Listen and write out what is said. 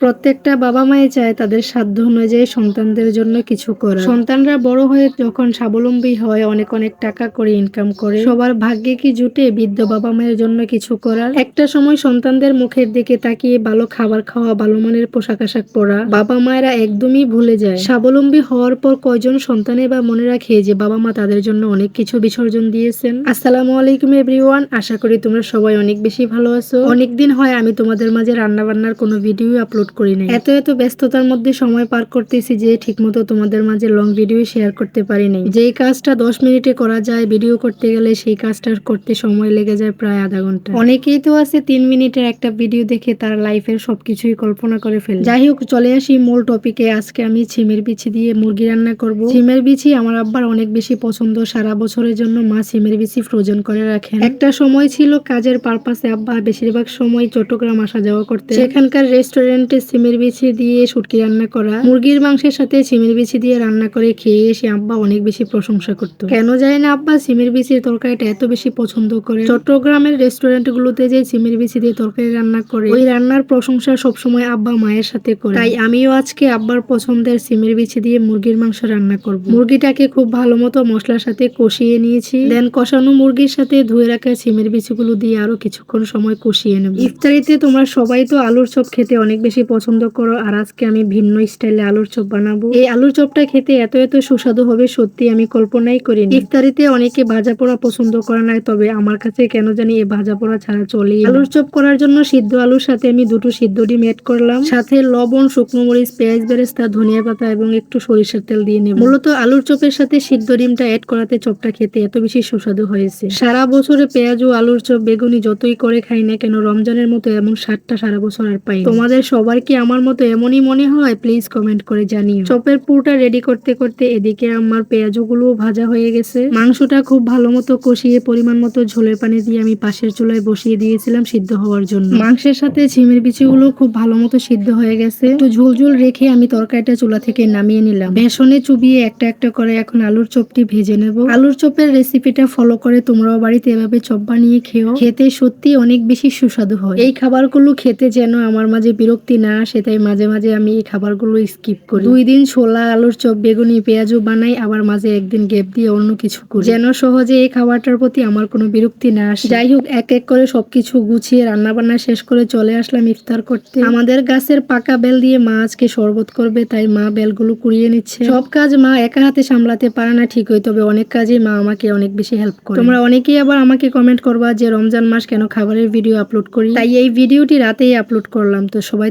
প্রত্যেকটা বাবা মাই চায় তাদের সাধ্য অনুযায়ী সন্তানদের জন্য কিছু করা সন্তানরা বড় হয়ে যখন স্বাবলম্বী হয়, অনেক অনেক টাকা করে ইনকাম করে, সবার ভাগ্যে কি জুটে বৃদ্ধ বাবা মায়ের জন্য কিছু করার? একটা সময় সন্তানদের মুখের দিকে তাকিয়ে ভালো খাবার খাওয়া, ভালো মানের পোশাক আশাক পরা, বাবা মায়েরা একদমই ভুলে যায়। স্বাবলম্বী হওয়ার পর কয়জন সন্তানে বা মনে রাখে যে বাবা মা তাদের জন্য অনেক কিছু বিসর্জন দিয়েছেন? আসসালামু আলাইকুম এভরিওয়ান আশা করি তোমরা সবাই অনেক বেশি ভালো আছো। অনেকদিন হয় আমি তোমাদের মাঝে রান্না বান্নার কোনো ভিডিও আপলোড করি নাই। এত এত ব্যস্ততার মধ্যে সময় পার করতেছি যে ঠিকমতো তোমাদের মাঝে লং ভিডিও শেয়ার করতে পারি নাই। যেই কাজটা দশ মিনিটে করা যায় ভিডিও করতে গেলে সেই কাজটা করতে সময় লেগে যায় প্রায় আধা ঘণ্টা। অনেকেই তো আছে তিন মিনিটের একটা ভিডিও দেখে তার লাইফের সবকিছুই কল্পনা করে ফেলে। যাই হোক, চলে আসি মূল টপিকে আজকে আমি ছিমের বিচি দিয়ে মুরগি রান্না করব। ছিমের বিচি আমার আব্বার অনেক বেশি পছন্দ। সারা বছরের জন্য মা ছিমের বিচি ফ্রোজেন করে রাখেন। একটা সময় ছিল কাজের পারপাসে আব্বা বেশিরভাগ সময় চট্টগ্রাম আসা যাওয়া করতে সেখানকার রেস্টুরেন্টে সিমের বিচি দিয়ে শুটকি রান্না করা। মুরগির মাংসের সাথে সিমের বিচি দিয়ে রান্না করে খেয়ে এসে আব্বা অনেক বেশি প্রশংসা করতো। কেন যায় না আব্বা, সিমের বিচির তরকারিটা এত বেশি পছন্দ করে। চট্টগ্রামের রেস্টুরেন্ট গুলোতে যে সিমের বিচি দিয়ে তরকারি রান্না করে, ওই রান্নার প্রশংসা সবসময় আব্বা মায়ের সাথে করে। তাই আমিও আজকে আব্বার পছন্দের সিমের বিচি দিয়ে মুরগির মাংস রান্না করব। মুরগিটাকে খুব ভালো মতো মশলার সাথে কষিয়ে নিয়েছি। দেন কষানো মুরগির সাথে ধুয়ে রাখা সিমের বিচিগুলো দিয়ে আরও কিছুক্ষণ সময় কষিয়ে নেব। ইফতারিতে তোমরা সবাই তো আলুর চপ খেতে অনেক বেশি পছন্দ করো আর আজকে আমি ভিন্ন স্টাইলে আলুর চপ বানাবো। এই আলুর চপটা খেতে এত এত সুস্বাদু হবে, সত্যি আমি কল্পনাই করিনি। ইফতারিতে অনেকে ভাজা পোড়া পছন্দ করে না তবে আমার কাছে কেন জানি এই ভাজা পোড়া ছাড়া চলে আলুর চপ করার জন্য সিদ্ধ আলুর সাথে আমি দুটো সিদ্ধ ডিম এড করলাম। সাথে লবণ, শুকনো মরিচ, পেঁয়াজ, বেরেস্তা, ধনিয়া পাতা এবং একটু সরিষার তেল দিয়ে নেব। মূলত আলুর চপের সাথে সিদ্ধ ডিমটা এড করাতে চপটা খেতে এত বেশি সুস্বাদু হয়েছে। সারা বছরে পেঁয়াজ ও আলুর চপ বেগুনি যতই করে খাই না কেন, রমজানের মতো এমন স্বাদটা সারা বছর আর পাই তোমাদের তোমাদের সবার কি আমার মতো এমনই মনে হয়? প্লিজ কমেন্ট করে জানিও। চপের পুরোটা রেডি করতে করতে এদিকে আমার পেঁয়াজগুলো ভাজা হয়ে গেছে। মাংসটা খুব ভালো মতো কষিয়ে পরিমাণ মতো ঝোলের পানি দিয়ে আমি পাশের চুলায় বসিয়ে দিয়েছিলাম সিদ্ধ হওয়ার জন্য। মাংসের সাথে ছিমের বিচিগুলো খুব ভালো মতো সিদ্ধ হয়ে গেছে। একটু ঝোল ঝোল রেখে আমি তরকারিটা চুলা থেকে নামিয়ে নিলাম। বেসনে চুবিয়ে একটা একটা করে এখন আলুর চপটি ভেজে নেব। আলুর চপের রেসিপিটা ফলো করে তোমরাও বাড়িতে এভাবে চপ বানিয়ে খেও। খেতে সত্যি অনেক বেশি সুস্বাদু হয়। এই খাবারগুলো খেতে যেন আমার মাঝে বিরক্তি না আসে তাই মাঝে মাঝে আমি এই খাবারগুলো স্কিপ করি। দুই দিন ছোলা, আলুর চপ, বেগুনি, পেঁয়াজও বানাই, আবার মাঝে একদিন গ্যাপ দিয়ে অন্য কিছু করি। যেন সহজে এই খাবারটার প্রতি আমার কোনো বিরক্তি না আসে। যাই হোক, এক এক করে সবকিছু গুছিয়ে রান্না বান্না শেষ করে চলে আসলাম ইফতার করতে। আমাদের গাছের পাকা বেল দিয়ে মা আজকে শরবত করবে, তাই মা বেলগুলো কুড়িয়ে নিচ্ছে। সব কাজ মা একা হাতে সামলাতে পারে না ঠিকই, তবে অনেক কাজে মা আমাকে অনেক বেশি হেল্প করে। তোমরা অনেকেই আবার আমাকে কমেন্ট করবা যে রমজান মাস কেন খাবারের ভিডিও আপলোড করি? তাই এই ভিডিওটি রাতেই আপলোড করলাম, তো সবাই